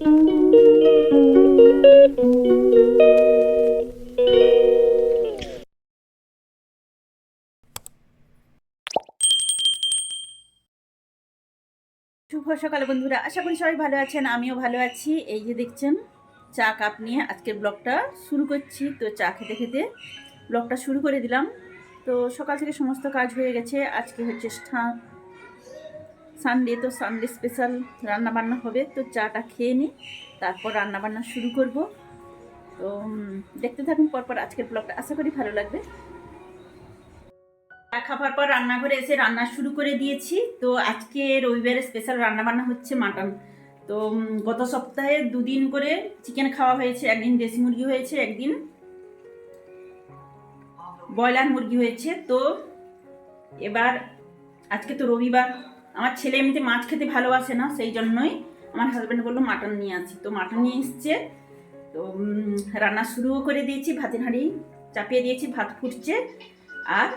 শুভ সকাল বন্ধুরা, আশা করি সবাই ভালো আছেন, আমিও ভালো আছি। এই যে দেখছেন, চা কাপ নিয়ে আজকের ব্লগটা শুরু করছি। তো চা খেতে খেতে ব্লগটা শুরু করে দিলাম। তো সকাল থেকে সমস্ত কাজ হয়ে গেছে। আজকে হচ্ছে সানডে তো সানডে স্পেশাল রান্না বান্না হবে, তো চাটা খেয়ে নিই, তারপর রান্না বান্না শুরু করব। তো দেখতে থাকুন পরপর আজকের ব্লগটা, আশা করি ভালো লাগবে। চা খাবার পর রান্নাঘরে এসে রান্না শুরু করে দিয়েছি, তো আজকে রবিবারের স্পেশাল রান্না বান্না হচ্ছে মাটন। তো গত সপ্তাহে দুদিন করে চিকেন খাওয়া হয়েছে, একদিন দেশি মুরগি হয়েছে, একদিন ব্রয়লার মুরগি হয়েছে, তো এবার আজকে তো রবিবার আমার ছেলে এমনিতে মাছ খেতে ভালোবাসে না, সেই জন্যই আমার হাজব্যান্ড বলল মাটন নিয়ে আসি। তো মাটন নিয়ে এসছে, তো রান্না শুরুও করে দিয়েছি, ভাতের হাঁড়ি চাপিয়ে দিয়েছি, ভাত ফুটছে আর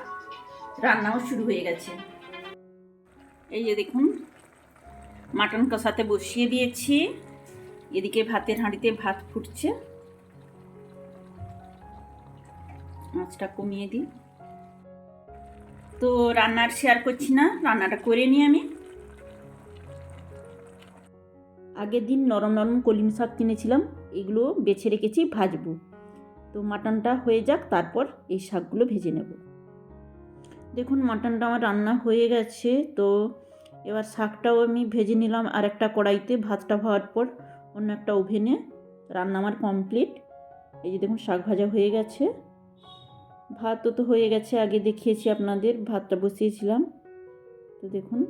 রান্নাও শুরু হয়ে গেছে। এই যে দেখুন মাটন কষাতে বসিয়ে দিয়েছি, এদিকে ভাতের হাঁড়িতে ভাত ফুটছে। মাছটা কমিয়ে দিই। তো রান্নার শেয়ার করছি না, রান্নাটা করে নিই আমি। আগের দিন নরম নরম কলিম শাক কিনেছিলাম, এগুলো বেছে রেখেছি ভাজবো। তো মাটনটা হয়ে যাক, তারপর এই শাকগুলো ভেজে নেব। দেখুন, মাটনটা আমার রান্না হয়ে গেছে, তো এবার শাকটাও আমি ভেজে নিলাম আর একটা কড়াইতে, ভাতটা হওয়ার পর অন্য একটা ওভেনে রান্না আমার কমপ্লিট। এই যে দেখুন, শাক ভাজা হয়ে গেছে। ভাতও তো হয়ে গেছে, আগে দেখিয়েছি আপনাদের, ভাতটা বসিয়েছিলাম। তো দেখুন,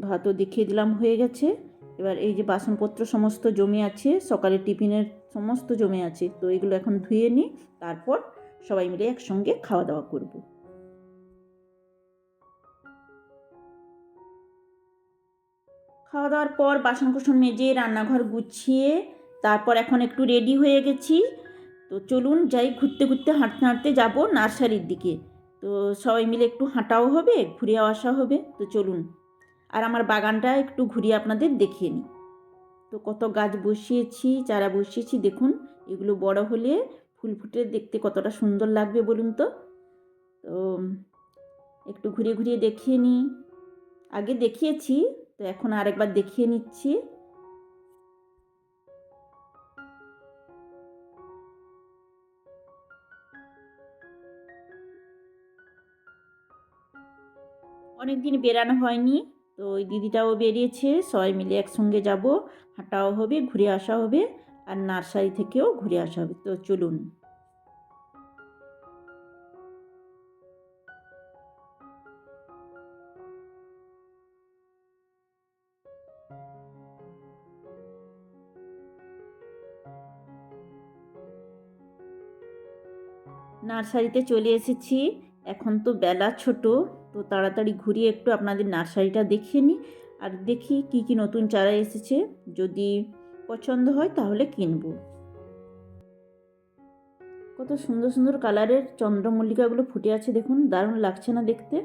ভাতও দেখিয়ে দিলাম, হয়ে গেছে। এবার এই যে বাসনপত্র সমস্ত জমে আছে, সকালে টিফিনের সমস্ত জমে আছে, তো এগুলো এখন ধুয়ে নিই, তারপর সবাই মিলে একসঙ্গে খাওয়া দাওয়া করব। খাওয়া দাওয়ার পর বাসন কুসন মেজে রান্নাঘর গুছিয়ে তারপর এখন একটু রেডি হয়ে গেছি। তো চলুন যাই ঘুরতে ঘুরতে, হাঁটতে হাঁটতে যাব নার্সারির দিকে। তো সবাই মিলে একটু হাঁটাও হবে, ঘুরে আসা হবে, তো চলুন। আর আমার বাগানটা একটু ঘুরিয়ে আপনাদের দেখিয়ে নিই। তো কত গাছ বসিয়েছি, চারা বসিয়েছি, দেখুন, এগুলো বড় হলে ফুল ফুটে দেখতে কতটা সুন্দর লাগবে বলুন তো। তো একটু ঘুরিয়ে ঘুরিয়ে দেখিয়ে নিই। আগে দেখিয়েছি, তো এখন আরেকবার দেখিয়ে নিচ্ছি। অনেক দিন বেরানো হয়নি তো ওই দিদিটাও বেরিয়েছে, সবাই মিলে একসঙ্গে যাব। হাঁটাও হবে, ঘুরে আসা হবে আর নার্সারি থেকেও ঘুরে আসা হবে। তো চলুন। নার্সারিতে চলে এসেছি। এখন তো বেলা ছোট। তো তাড়াতাড়ি ঘুরিয়ে একটু আপনাদের নার্সারিটা দেখিয়ে নিই। আর দেখি কি কি নতুন চারা এসেছে। যদি পছন্দ হয় তাহলে কিনব। কত সুন্দর সুন্দর কালারের চন্দ্রমল্লিকাগুলো ফুটে আছে, দেখুন। দারুণ লাগছে না দেখতে।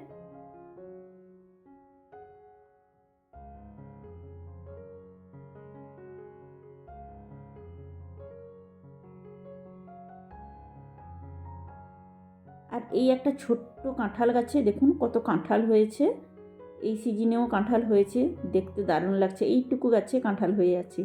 আর এই একটা ছোট্ট কাঁঠাল গাছে দেখুন কত কাঁঠাল হয়েছে। এই সিজনেও কাঁঠাল হয়েছে, দেখতে দারুণ লাগছে। এইটুকু গাছে কাঁঠাল হয়ে আছে।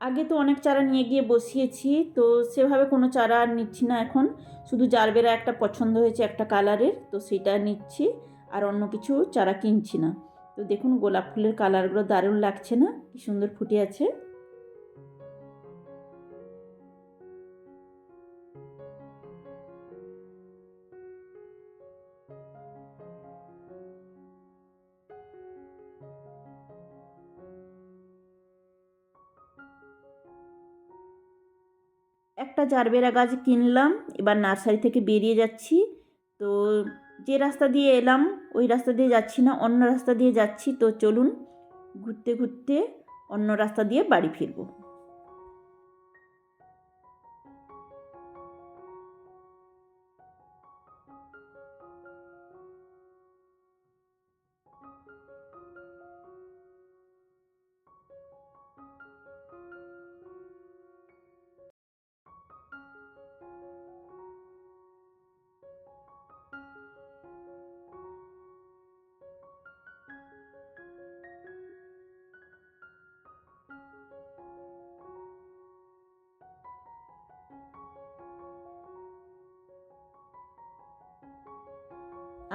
আগে তো অনেক চারা নিয়ে গিয়ে বসিয়েছি, তো সেভাবে কোনো চারা আর নিচ্ছি না এখন। শুধু জারবেরা একটা পছন্দ হয়েছে একটা কালারের, তো সেটা নিচ্ছি। আর অন্য কিছু চারা কিনছি না। তো দেখুন গোলাপ ফুলের কালারগুলো দারুণ লাগছে না? কি সুন্দর ফুটে আছে। একটা জারবেরা গাছ কিনলাম, এবার নার্সারি থেকে বেরিয়ে যাচ্ছি। তো যে রাস্তা দিয়ে এলাম ওই রাস্তা দিয়ে যাচ্ছি না, অন্য রাস্তা দিয়ে যাচ্ছি, তো চলুন ঘুরতে ঘুরতে অন্য রাস্তা দিয়ে বাড়ি ফিরবো।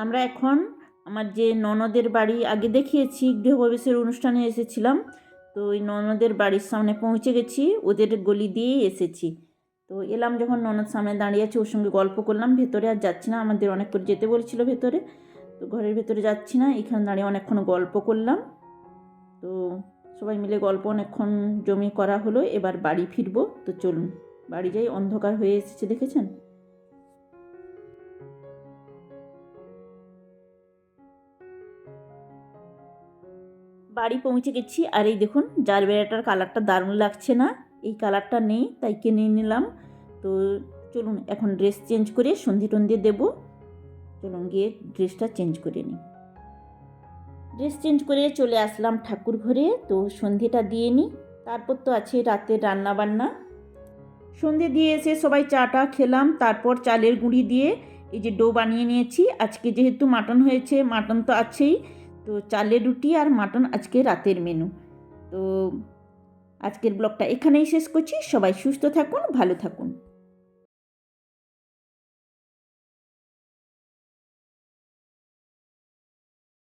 আমরা এখন আমার যে ননদের বাড়ি আগে দেখিয়েছি, গৃহপ্রবেশের অনুষ্ঠানে এসেছিলাম। তো ওই ননদের বাড়ির সামনে পৌঁছে গেছি, ওদের গলি দিয়েই এসেছি। তো এলাম যখন ননদ সামনে দাঁড়িয়ে আছে, ওর সঙ্গে গল্প করলাম, ভেতরে আর যাচ্ছি না, আমাদের অনেক করে যেতে বলছিল ভেতরে। তো ঘরের ভেতরে যাচ্ছি না, এখানে দাঁড়িয়ে অনেকক্ষণ গল্প করলাম। তো সবাই মিলে গল্প অনেকক্ষণ জমি করা হলো, এবার বাড়ি ফিরবো। তো চলুন, বাড়ি যাই, অন্ধকার হয়ে এসেছে, দেখেছেন? বাড়ি পৌঁছে গেছি। আর এই দেখুন জার বেড়াটার কালারটা দারুণ লাগছে না? এই কালারটা নেই, তাই কিনে নিলাম। তো চলুন, এখন ড্রেস চেঞ্জ করে সন্ধে টন্ধে দেবো। চলুন গিয়ে ড্রেসটা চেঞ্জ করে নিই। ড্রেস চেঞ্জ করে চলে আসলাম ঠাকুর ঘরে। তো সন্ধেটা দিয়ে নিই। তারপর তো আছে রাতের রান্না বান্না সন্ধে দিয়ে এসে সবাই চাটা খেলাম। তারপর চালের গুঁড়ি দিয়ে এই যে ডো বানিয়ে নিয়েছি। আজকে যেহেতু মাটন হয়েছে, মাটন তো আছেই। তো চালের রুটি আর মাটন আজকে রাতের মেনু তো আজকের ব্লগটা এখানেই শেষ করছি। সবাই সুস্থ থাকুন, ভালো থাকুন।